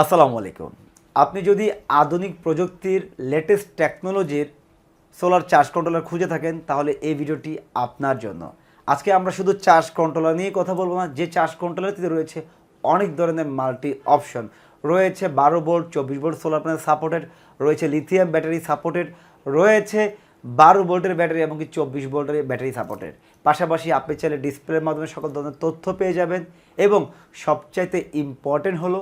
আসসালামু আলাইকুম। আপনি যদি আধুনিক প্রযুক্তির লেটেস্ট টেকনোলজির সোলার চার্জ কন্ট্রোলার খুঁজে থাকেন, তাহলে এই ভিডিওটি আপনার জন্য। আজকে আমরা শুধু চার্জ কন্ট্রোলার নিয়ে কথা বলব না, যে চার্জ কন্ট্রোলারটিতে রয়েছে অনেক ধরনের মাল্টি অপশন রয়েছে বারো ভোল্ট চব্বিশ ভোল্ট সোলার প্যানেল সাপোর্টেড রয়েছে লিথিয়াম ব্যাটারি সাপোর্টেড রয়েছে বারো ভোল্টের ব্যাটারি এবং চব্বিশ ভোল্টের ব্যাটারি সাপোর্টেড পাশাপাশি আপনি চাইলে ডিসপ্লের মাধ্যমে সকল ধরনের তথ্য পেয়ে যাবেন এবং সবচাইতে ইম্পর্টেন্ট হলো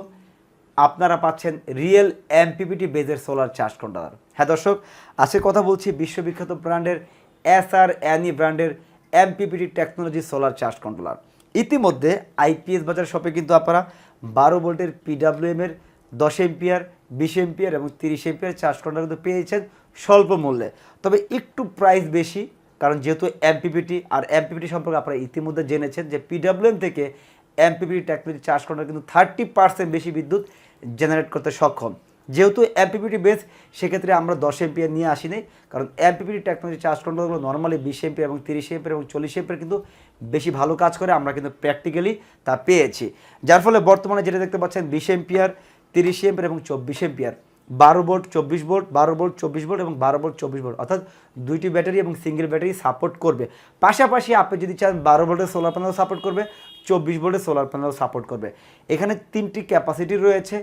আপনারা পাচ্ছেন রিয়েল এমপিপিটি বেজের সোলার চার্জ কন্ট্রোলার হ্যাঁ দর্শক, আজকে কথা বলছি বিশ্ববিখ্যাত ব্র্যান্ডের এস আর অ্যানি ব্র্যান্ডের MPPT technology solar charge controller ইতিমধ্যে আইপিএস বাজার শপে কিন্তু আপনারা বারো ভোল্টের পিডাব্লিউএম এর দশ এমপিয়ার বিশ এমপিয়ার এবং তিরিশ এমপিয়ার চার্জ কন্ট্রোলার কিন্তু পেয়েছেন স্বল্প মূল্যে। তবে একটু প্রাইস বেশি, কারণ যেহেতু এমপিপিটি আর এমপিপিটি সম্পর্কে আপনারা ইতিমধ্যে জেনেছেন যে পিডাব্লিউএম থেকে এমপিপিটি টেকনোলজি চার্জ করানো কিন্তু থার্টি পার্সেন্ট বেশি বিদ্যুৎ জেনারেট করতে সক্ষম। যেহেতু এমপিপিটি বেস সেক্ষেত্রে আমরা দশ এমপিয়ার নিয়ে আসিনি, কারণ এমপিপিটি টেকনোলজি চার্জ কন্ট্রোলগুলো নর্মালি বিশ এমপি এবং তিরিশ এমপি এবং চল্লিশ এমপির কিন্তু বেশি ভালো কাজ করে, আমরা কিন্তু প্র্যাকটিক্যালি তা পেয়েছি। যার ফলে বর্তমানে যেটা দেখতে পাচ্ছেন, বিশ এমপিয়ার, তিরিশ এমপিয়ার এবং চব্বিশ এমপিয়ার। বারো ভোল্ট, চব্বিশ ভোল্ট, বারো ভোল্ট, চব্বিশ ভোল্ট এবং বারো ভোল্ট, চব্বিশ ভোল্ট। অর্থাৎ দুইটি ব্যাটারি এবং সিঙ্গেল ব্যাটারি সাপোর্ট করবে। পাশাপাশি আপনি যদি চান বারো ভোল্টের সোলার প্যানেল সাপোর্ট করবে, চব্বিশ ভোল্টের সোলার প্যানেল সাপোর্ট করবে। এখানে তিনটি ক্যাপাসিটি রয়েছে।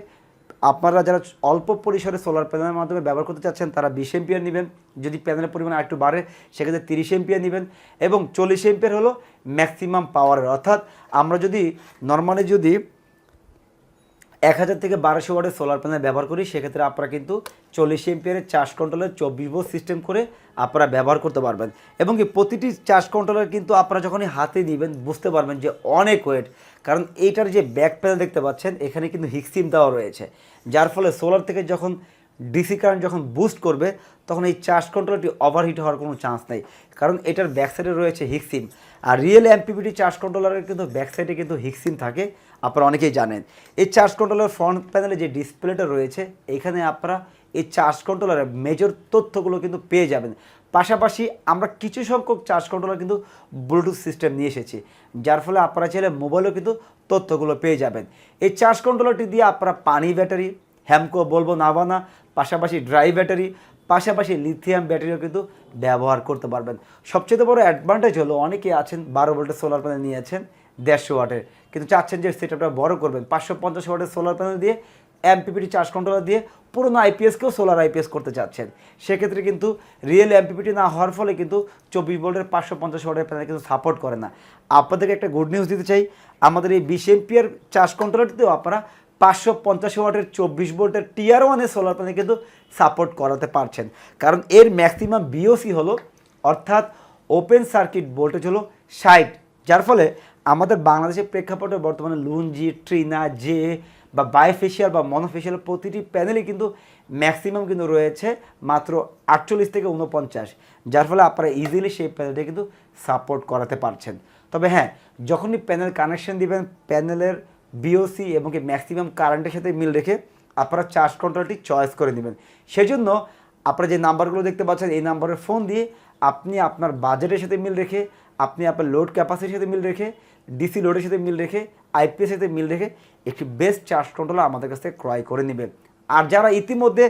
আপনারা যারা অল্প পরিসরে সোলার প্যানেলের মাধ্যমে ব্যবহার করতে চাচ্ছেন, তারা বিশ এমপিয়ার নেবেন। যদি প্যানেলের পরিমাণ একটু বাড়ে, সেক্ষেত্রে তিরিশ এমপিয়ার নেবেন এবং চল্লিশ এমপিয়ার হলো ম্যাক্সিমাম পাওয়ারের অর্থাৎ আমরা যদি নর্মালি যদি এক হাজার থেকে বারোশো ওয়ার্ডের সোলার প্যানেল ব্যবহার করি, সেক্ষেত্রে আপনারা কিন্তু চল্লিশ এমপিয়ারের চার্জ কন্ট্রোলের চব্বিশ বোর্ড সিস্টেম করে আপনারা ব্যবহার করতে পারবেন। এবং কি প্রতিটি চার্জ কন্ট্রোলার কিন্তু আপনারা যখনই হাতে নেবেন, বুঝতে পারবেন যে অনেক ওয়েট কারণ এইটার যে ব্যাক প্যানেল দেখতে পাচ্ছেন, এখানে কিন্তু হিক্সিম দেওয়া রয়েছে। যার ফলে সোলার থেকে যখন ডিসি কারেন্ট যখন বুস্ট করবে, তখন এই চার্জ কন্ট্রোলারটি ওভারহিট হওয়ার কোনো চান্স নেই। কারণ এটার ব্যাক সাইডে রয়েছে হিক্সিম আর রিয়েল এমপিপিটি চার্জ কন্ট্রোলারের কিন্তু ব্যাক সাইডে কিন্তু হিক্সিম থাকে, আপনারা অনেকেই জানেন। এই চার্জ কন্ট্রোলার ফ্রন্ট প্যানেলে যে ডিসপ্লেটা রয়েছে, এখানে আপনারা এই চার্জ কন্ট্রোলারের মেজর তথ্যগুলো কিন্তু পেয়ে যাবেন। পাশাপাশি আমরা কিছু সংখ্যক চার্জ কন্ট্রোলার কিন্তু ব্লুটুথ সিস্টেম নিয়ে এসেছি। যার ফলে আপনারা চাইলে মোবাইলেও কিন্তু তথ্যগুলো পেয়ে যাবেন। এই চার্জ কন্ট্রোলারটি দিয়ে আপনারা পানি ব্যাটারি হ্যামকো বলব নাভানা, পাশাপাশি ড্রাই ব্যাটারি, পাশাপাশি লিথিয়াম ব্যাটারিও কিন্তু ব্যবহার করতে পারবেন। সবচেয়ে বড় অ্যাডভান্টেজ হলো অনেকে আছেন, বারো ভোল্টের সোলার প্যানেল নিয়েছেন দেড়শো ওয়াটের। কিন্তু চাচ্ছেন যে সেটআপটা বড় করবেন। পাঁচশো পঞ্চাশ ওয়াটের সোলার প্যানেল দিয়ে এমপিপিটি চার্জ কন্ট্রোলার দিয়ে, পুরোনো আইপিএসকেও সোলার আইপিএস করতে চাচ্ছেন। সেক্ষেত্রে কিন্তু রিয়েল এমপিপিটি না হওয়ার ফলে কিন্তু চব্বিশ ভোল্টের পাঁচশো পঞ্চাশ ওয়াটের প্যানেল কিন্তু সাপোর্ট করে না। আপনাদেরকে একটা গুড নিউজ দিতে চাই, আমাদের এই বিশ এমপিয়ার চার্জ কন্ট্রোলারটিতেও আপনারা পাঁচশো পঞ্চাশ ওয়াটের চব্বিশ ভোল্টের টিয়ার ওয়ানের সোলার প্যানেল কিন্তু সাপোর্ট করাতে পারছেন। কারণ এর ম্যাক্সিমাম বিওসি হলো, অর্থাৎ ওপেন সার্কিট ভোল্টেজ হলো ষাট। যার ফলে আমাদের বাংলাদেশের প্রেক্ষাপটে বর্তমানে লুনজি ট্রিনা জে বা বাইফেশিয়াল বা মনোফেশিয়াল প্রতিটি প্যানেলই কিন্তু ম্যাক্সিমাম কিন্তু রয়েছে মাত্র আটচল্লিশ থেকে উনপঞ্চাশ যার ফলে আপনারা ইজিলি সেই প্যানেলটা কিন্তু সাপোর্ট করাতে পারছেন। তবে হ্যাঁ যখনই প্যানেল কানেকশন দিবেন প্যানেলের বিওসি এবং কি ম্যাক্সিমাম কারেন্টের সাথে মিল রেখে আপনারা চার্জ কন্ট্রোলটি চয়েস করে নেবেন। সেজন্য আপনারা যে নাম্বারগুলো দেখতে পাচ্ছেন, এই নাম্বারে ফোন দিয়ে আপনি আপনার বাজেটের সাথে মিল রেখে, আপনি আপনার লোড ক্যাপাসিটির সাথে মিল রেখে ডিসি লোডের সাথে মিল রেখে আইপিএসের সাথে মিল রেখে একটি বেস্ট চার্জ কন্ট্রোলার আমাদের কাছ থেকে ক্রয় করে নেবেন। আর যারা ইতিমধ্যে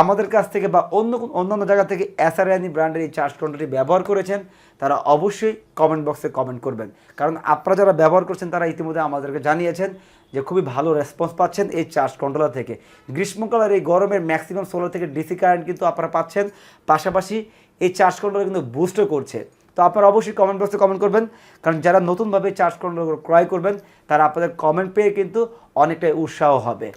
আমাদের কাছ থেকে বা অন্য অন্যান্য জায়গা থেকে এসআরএনি ব্র্যান্ডের এই চার্জ কন্ট্রোলটি ব্যবহার করেছেন, তারা অবশ্যই কমেন্ট বক্সে কমেন্ট করবেন। কারণ আপনারা যারা ব্যবহার করছেন, তারা ইতিমধ্যে আমাদেরকে জানিয়েছেন যে খুবই ভালো রেসপন্স পাচ্ছেন এই চার্জ কন্ট্রোলার থেকে। গ্রীষ্মকালের এই গরমের ম্যাক্সিমাম সোলার থেকে ডিসি কারেন্ট কিন্তু আপনারা পাচ্ছেন, পাশাপাশি এই চার্জ কন্ট্রোলার কিন্তু বুস্টও করছে। তো আপনারা অবশ্যই কমেন্ট বক্সে কমেন্ট করবেন, কারণ যারা নতুনভাবে চার্জ কন্ট্রোলার ক্রয় করবেন, তারা আপনাদের কমেন্ট পেয়ে কিন্তু অনেকটাই উৎসাহ হবে।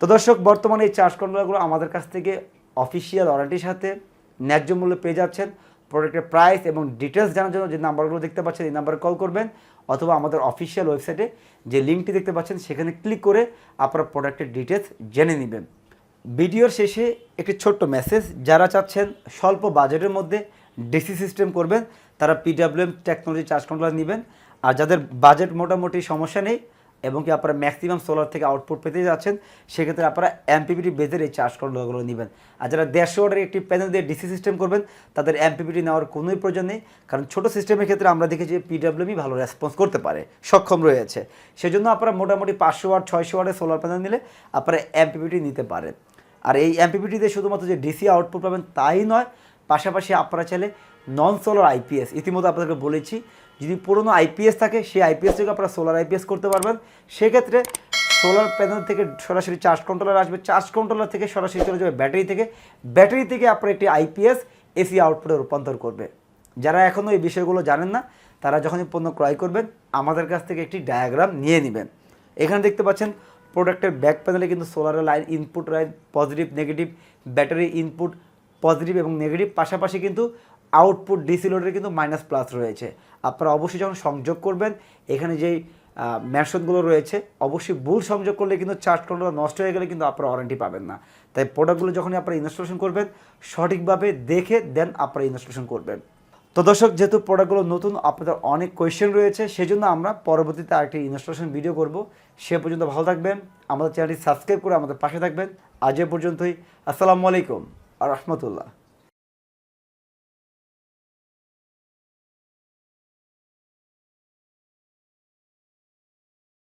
তো দর্শক, বর্তমানে এই চার্জ কন্ট্রোলারগুলো আমাদের কাছ থেকে অফিসিয়াল ওয়ারেন্টির সাথে ন্যায্য মূল্যে পেয়ে যাচ্ছেন। প্রোডাক্টের প্রাইস এবং ডিটেলস জানার জন্য যে নাম্বারগুলো দেখতে পাচ্ছেন, এই নাম্বারে কল করবেন অথবা আমাদের অফিসিয়াল ওয়েবসাইটে যে লিঙ্কটি দেখতে পাচ্ছেন, সেখানে ক্লিক করে আপনার প্রোডাক্টের ডিটেলস জেনে নেবেন। ভিডিওর শেষে একটি ছোট্ট মেসেজ যারা চাচ্ছেন স্বল্প বাজেটের মধ্যে ডিসি সিস্টেম করবেন, তারা পিডাব্লিউএম টেকনোলজি চার্জ কন্ট্রোলার নেবেন। আর যাদের বাজেট মোটামুটি সমস্যা নেই এবং কি আপনারা ম্যাক্সিমাম সোলার থেকে আউটপুট পেতে যাচ্ছেন, সেক্ষেত্রে আপনারা এমপিপিটি বেজের এই চার্জ কন্ট্রোলগুলো নেবেন। আর যারা দেড়শো ওয়াটের একটি প্যানেল দিয়ে ডিসি সিস্টেম করবেন, তাদের এমপিপিটি নেওয়ার কোনোই প্রয়োজন নেই, কারণ ছোট সিস্টেমের ক্ষেত্রে আমরা দেখেছি পিডাব্লিউমি ভালো রেসপন্স করতে পারে, সক্ষম রয়েছে। সেজন্য আপনারা মোটামুটি পাঁচশো ওয়াট ছয়শো ওয়াটের সোলার প্যানেল নিলে আপনারা এমপিপিটি নিতে পারেন। আর এই এমপিপিটিতে শুধুমাত্র যে ডিসি আউটপুট পাবেন তাই নয়, পাশাপাশি আপনারা চাইলে নন সোলার আইপিএস ইতিমধ্যে আপনাদেরকে বলেছি যদি পুরনো আইপিএস থাকে, সেই আইপিএস থেকে আপনারা সোলার আইপিএস করতে পারবেন। সেক্ষেত্রে সোলার প্যানেল থেকে সরাসরি চার্জ কন্ট্রোলার আসবে। চার্জ কন্ট্রোলার থেকে সরাসরি চলে যাবে ব্যাটারি থেকে। ব্যাটারি থেকে আপনার একটি আইপিএস এসি আউটপুটে রূপান্তর করবে। যারা এখনও এই বিষয়গুলো জানেন না, তারা যখনই পণ্য ক্রয় করবেন, আমাদের কাছ থেকে একটি ডায়াগ্রাম নিয়ে নেবেন। এখানে দেখতে পাচ্ছেন প্রোডাক্টের ব্যাক প্যানেলে কিন্তু সোলারের line input line positive negative battery input positive এবং নেগেটিভ পাশাপাশি কিন্তু আউটপুট ডিসি লোডের কিন্তু মাইনাস প্লাস রয়েছে। আপনারা অবশ্যই যখন সংযোগ করবেন, এখানে যেই ম্যাশনগুলো রয়েছে, অবশ্যই ভুল সংযোগ করলে কিন্তু চার্জ কন্ট্রোল নষ্ট হয়ে গেলে কিন্তু আপনারা ওয়ারেন্টি পাবেন না। তাই প্রোডাক্টগুলো যখনই আপনারা ইনস্টলেশন করবেন, সঠিকভাবে দেখে দেন আপনারা ইনস্টলেশন করবেন। তো দর্শক, যেহেতু প্রোডাক্টগুলো নতুন, আপনাদের অনেক কোয়েশ্চেন রয়েছে, সেজন্য আমরা পরবর্তীতে আরেকটি ইনস্টলেশন ভিডিও করব। সে পর্যন্ত ভালো থাকবেন, আমাদের চ্যানেলটি সাবস্ক্রাইব করে আমাদের পাশে থাকবেন। আজ এ পর্যন্তই, আসসালামু আলাইকুম আর রহমতুল্লাহ।